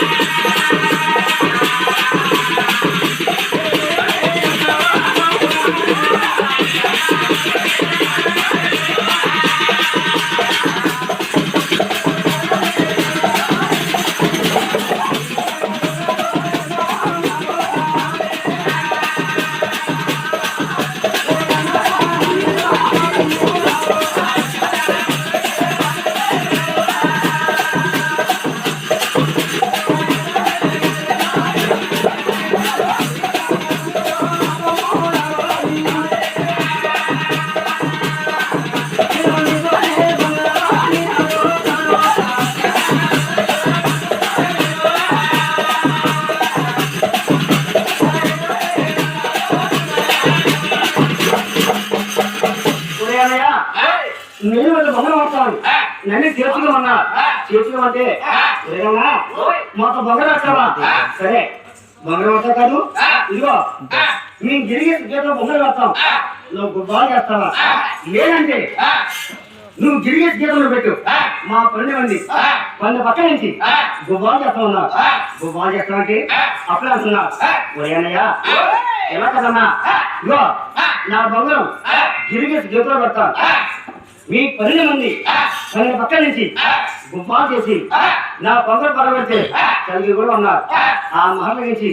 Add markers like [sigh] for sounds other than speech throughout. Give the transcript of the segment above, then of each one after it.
Yeah. [laughs] నేను వాళ్ళ బొమ్మలు వస్తాను నన్ను చేర్చుకోమన్నా చేర్చుకోమంటే ఉదయమా మాకు బొమ్మలు వస్తావా సరే. బొమ్మలు వస్తావు కాదు. ఇదిగో మేము గిరిగి గీతలో బొమ్మలు వేస్తాం. నువ్వు గుబ్బాలు చేస్తావా లేదంటే నువ్వు గిరిగి గీతలు పెట్టు. మా పన్నెండు మంది పన్నెండు పక్క నుంచి గుబ్బాలు చేస్తా ఉన్నారు గుబ్బాలు చేస్తామంటే అప్పుడే అంటున్నారు ఉదయానయ్య ఎలా కదమ్మా ఇదిగో నా బంగారం గిరిగేసి గీతలో పెడతాను మీ పన్నెండు మంది పన్నెండు పక్కల నుంచి గుంపాలు చేసి నా పొంగలు పడబెడితే కలిగి కూడా ఉన్నారు. ఆ మహర్ల నుంచి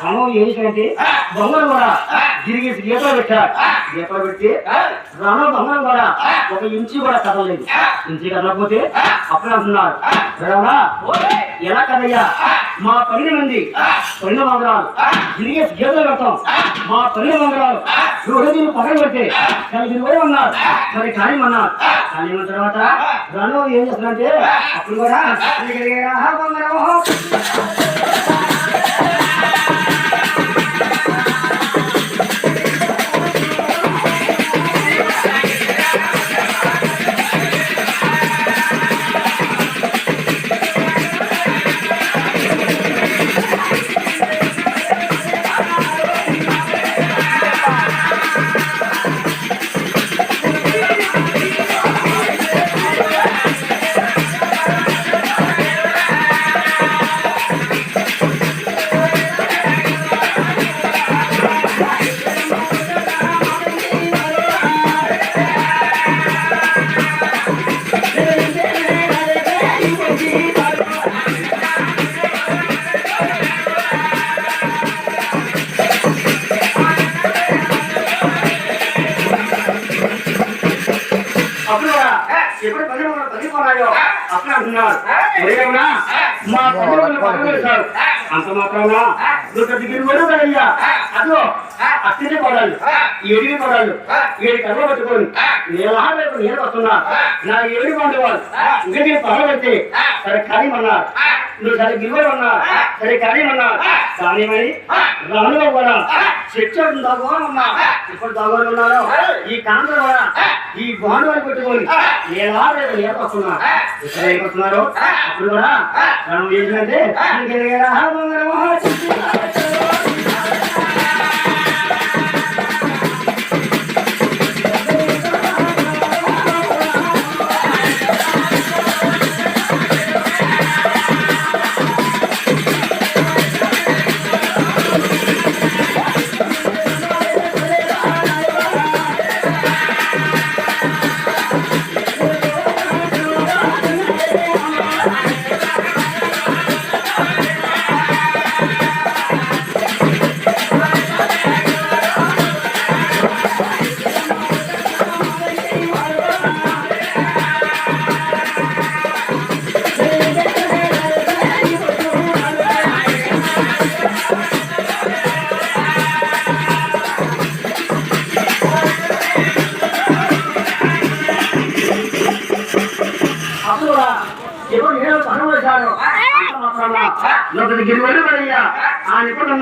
క్రమం ఏంటంటే బొమ్మలు కూడా గిరిగేసి గీతలో పెట్టారు. గీతలో పెట్టి రాను బొమ్మలు కూడా ఒక ఇంచి కూడా కదలలేదు. ఇంచి కదలకపోతే అప్పుడు అంటున్నారు. "రావణా, ఎలా కదయ్యా? మా పన్నెండు మంది పన్నెండు మంగళాలు. గిరిగేసి గీతలు పెడతాం. మా పన్నెండు మంగళాలు. రోజు దీన్ని పక్కన పెడితే కలిగి కూడా ఉన్నారు. మరి కానీ అన్నారు. కానీ ఉన్న తర్వాత రాను ఏం చేస్తున్నారంటే అప్పుడు కూడా తగ్గిపోనాయో అంటున్నారు "ఒరేయమ్మా, మా పది వందలు అంత మాత్రాన దుర్గ దిగిరి కూడా కదయ్యా అదో అత్తిని పడాలి ఏడివి పడాలి ఏడు కర్ర పట్టుకొని నేలా రేపు నేను వస్తున్నా. నా ఏడు పండు ఇంకా నేను పగ సరే కార్యమన్నారు నువ్వు గిరివరు ఉన్నా సరే కార్యమన్నారు కానీ మరి రానులో కూడా శిక్ష దాగోని ఉన్నా ఇప్పుడు దాగోని ఉన్నారు? ఈ కాంత కూడా ఈ బాండ్ వారు పెట్టుకొని నేలా రేపు నేను వస్తున్నా ఇక్కడ ఏం వస్తున్నారు అప్పుడు కూడా మనం ఏంటంటే ఎప్పుడు నేను